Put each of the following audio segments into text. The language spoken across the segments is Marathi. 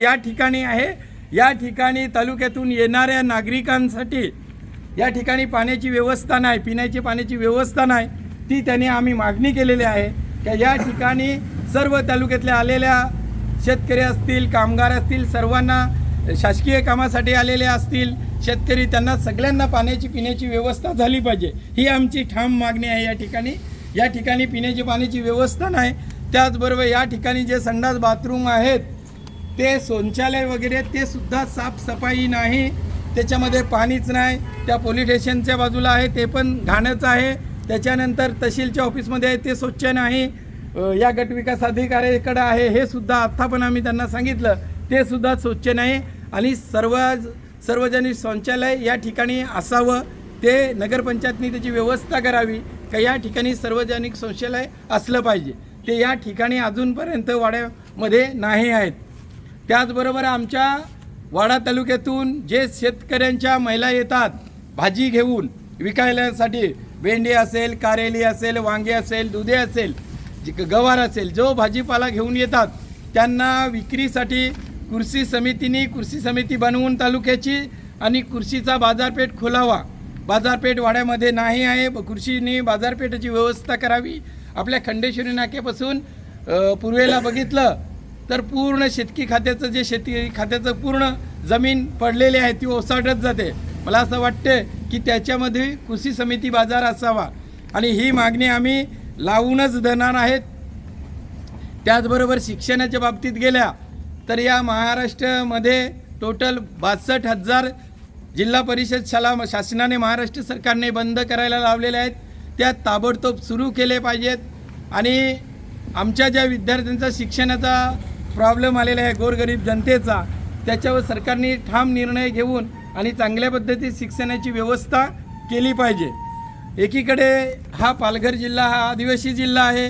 या ठिकाणी आहे. या ठिकाणी तालुक्यातून येणाऱ्या नागरिकांसाठी या ठिकाणी पाण्याची व्यवस्था नाही पिण्याची पाण्याची व्यवस्था नाही ती त्यांनी आम्ही मागणी केलेली आहे. की या ठिकाणी सर्व तालुक्यातल्या आलेल्या शेतकरी असतील कामगार असतील सर्वांना शासकीय कामासाठी आलेले असतील शेतकरी त्यांना सगळ्यांना पाण्याची पिण्याची व्यवस्था झाली पाहिजे. ही आमची ठाम मागणी आहे या ठिकाणी. या ठिकाणी पिण्याची पाण्याची व्यवस्था नाही. त्याचबरोबर या ठिकाणी जे संडास बाथरूम आहेत ते शौचालय वगैरे ते सुद्धा साफसफाई नाही. त्याच्यामध्ये पाणीच नाही. त्या पोलीस स्टेशनच्या बाजूला आहे ते पण घाणच आहे. त्याच्यानंतर तहसीलच्या ऑफिसमध्ये आहे ते स्वच्छ नाही. या गटविकास अधिकाऱ्याकडे आहे हे सुद्धा आत्ता पण आम्ही त्यांना सांगितलं. ते सुद्धा स्वच्छ नाही. आणि सर्व सार्वजनिक शौचालय या ठिकाणी असावं. ते नगरपंचायतनी त्याची व्यवस्था करावी. का या ठिकाणी सार्वजनिक शौचालय असलं पाहिजे. ते या ठिकाणी अजूनपर्यंत वाड्यामध्ये नाही आहेत. त्याचबरोबर आमच्या वाडा तालुक्यातून जे शेतकऱ्यांच्या महिला येतात भाजी घेऊन विकायलासाठी भेंडी असेल कारेली असेल वांगे असेल दुधे असेल गवार असेल जो भाजीपाला घेऊन येतात त्यांना विक्रीसाठी कृषी समितीने कृषी समिती बनवून तालुक्याची आणि कृषीचा बाजारपेठ खोलावा. बाजारपेठ वाड्यामध्ये नाही आहे कृषीनी कृषीने बाजारपेठेची व्यवस्था करावी. आपल्या खंडेश्वरी नाक्यापासून पूर्वेला बघितलं तर पूर्ण शेतकी खात्याचं जे शेती खात्याचं पूर्ण जमीन पडलेली आहे ती ओसाडत जाते. मला असं वाटते की त्याच्यामध्ये कृषी समिती बाजार असावा. आणि ही मागणी आम्ही लावूनच देणार आहेत. त्याचबरोबर शिक्षणाच्या बाबतीत गेल्या तर या महाराष्ट्रामध्ये टोटल बासष्ट हजार जिल्हा परिषद शाळा शासनाने महाराष्ट्र सरकारने बंद करायला लावलेल्या आहेत. त्या ताबडतोब सुरू केले पाहिजेत. आणि आमच्या ज्या विद्यार्थ्यांचा शिक्षणाचा प्रॉब्लेम आलेला आहे गोरगरीब जनतेचा. त्याच्यावर सरकारने ठाम निर्णय घेऊन आणि चांगल्या पद्धतीत शिक्षणाची व्यवस्था केली पाहिजे. एकीकडे हा पालघर जिल्हा हा आदिवासी जिल्हा आहे.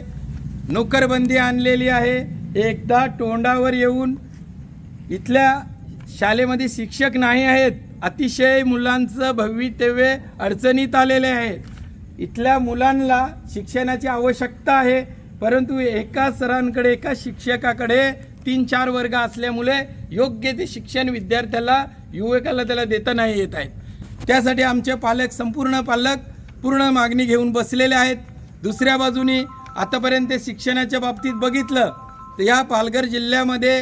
नोकरबंदी आणलेली आहे. एकदा तोंडावर येऊन इथल्या शाळेमध्ये शिक्षक नाही आहेत. अतिशय मुलांचं भवितव्य अडचणीत आलेले आहे. इथल्या मुलांना शिक्षणाची आवश्यकता आहे. परंतु एका सरांकडे एका शिक्षकाकडे तीन चार वर्ग असल्यामुळे योग्य ते शिक्षण विद्यार्थ्याला युवकाला त्याला देता नाही येत आहेत. त्यासाठी आमचे पालक संपूर्ण पालक पूर्ण मागणी घेऊन बसलेले आहेत. दुसऱ्या बाजूनी आतापर्यंत शिक्षणाच्या बाबतीत बघितलं तर या पालघर जिल्ह्यामध्ये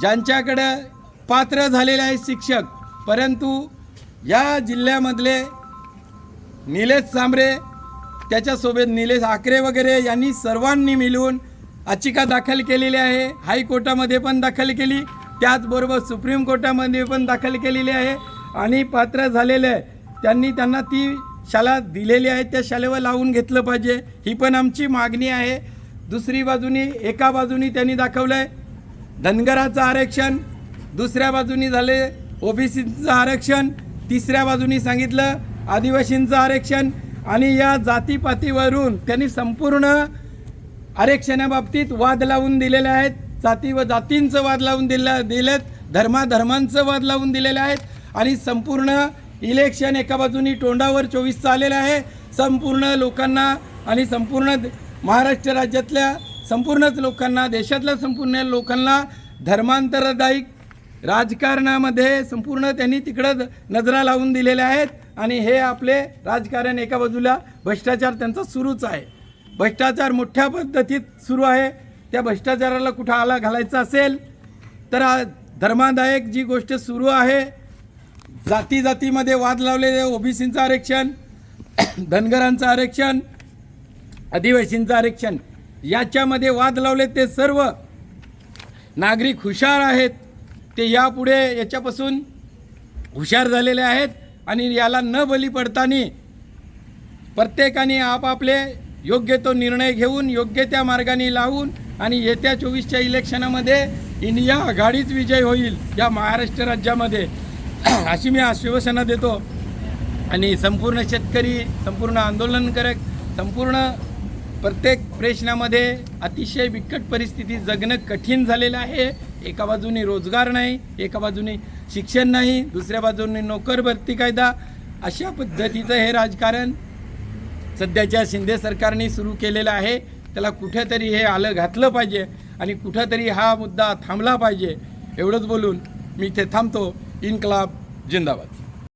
ज्यांच्याकडं पात्र झालेले आहेत शिक्षक परंतु या जिल्ह्यामधले निलेश सांबरे त्याच्यासोबत निलेश आकरे वगैरे यांनी सर्वांनी मिळून याचिका दाखल केलेली आहे. हायकोर्टामध्ये पण दाखल केली. त्याचबरोबर सुप्रीम कोर्टामध्ये पण दाखल केलेली आहे. आणि पात्र झालेले आहे. त्यांनी त्यांना ती शाला दिलेली आहे. त्या शाळेवर लावून घेतलं पाहिजे. ही पण आमची मागणी आहे. दुसरी बाजूनी एका बाजूनी त्यांनी दाखवलं आहे धनगराचं आरक्षण. दुसऱ्या बाजूनी झाले ओबीसीचं आरक्षण. तिसऱ्या बाजूनी सांगितलं आदिवासींचं आरक्षण. आणि या जातीपातीवरून त्यांनी संपूर्ण आरक्षणाबाबतीत वाद लावून दिलेले आहेत. जाती व जातींचं वाद लावून दिलं दिलेत. धर्माधर्मांचं वाद लावून दिलेले आहेत. आणि संपूर्ण इलेक्शन एका बाजूनी तोंडावर चोवीस आलेलं आहे. संपूर्ण लोकांना आणि संपूर्ण महाराष्ट्र राज्यातल्या संपूर्णच लोकांना देशातल्या संपूर्ण लोकांना धर्मांतरदायी राजकारणामध्ये संपूर्ण त्यांनी तिकडं नजरा लावून दिलेल्या आहेत. आणि हे आपले राजकारण एका बाजूला भ्रष्टाचार त्यांचा सुरूच आहे. भ्रष्टाचार मोठ्या पद्धतीत सुरू आहे. त्या भ्रष्टाचाराला कुठं आला घालायचा असेल तर धर्मादायक जी गोष्ट सुरू आहे जाती जातीमध्ये वाद लावलेले ओबीसींचं आरक्षण धनगरांचं आरक्षण आदिवासींचं आरक्षण याच्यामध्ये वाद लावले ते सर्व नागरिक हुशार आहेत. ते यापुढे याच्यापासून हुशार झालेले आहेत आणि याला न बली पडताना प्रत्येकाने आपापले योग्य तो निर्णय घेऊन योग्य त्या मार्गाने लावून आणि येत्या चोवीसच्या इलेक्शनामध्ये इंडिया आघाडीच विजय होईल या महाराष्ट्र राज्यामध्ये. अशी मी आश्वासना देतो. आणि संपूर्ण शेतकरी संपूर्ण आंदोलनकारक संपूर्ण प्रत्येक प्रश्नामध्ये अतिशय बिकट परिस्थिती जगणं कठीण झालेलं आहे. एका बाजूने रोजगार नाही एका बाजूने शिक्षण नाही दुसऱ्या बाजूने नोकर भरती कायदा. अशा पद्धतीचं हे राजकारण सध्याच्या शिंदे सरकारने सुरू केलेलं आहे. त्याला कुठेतरी हे आलं घातलं पाहिजे आणि कुठेतरी हा मुद्दा थांबला पाहिजे. एवढंच बोलून मी इथे थांबतो. इन्कलाब जिंदाबाद.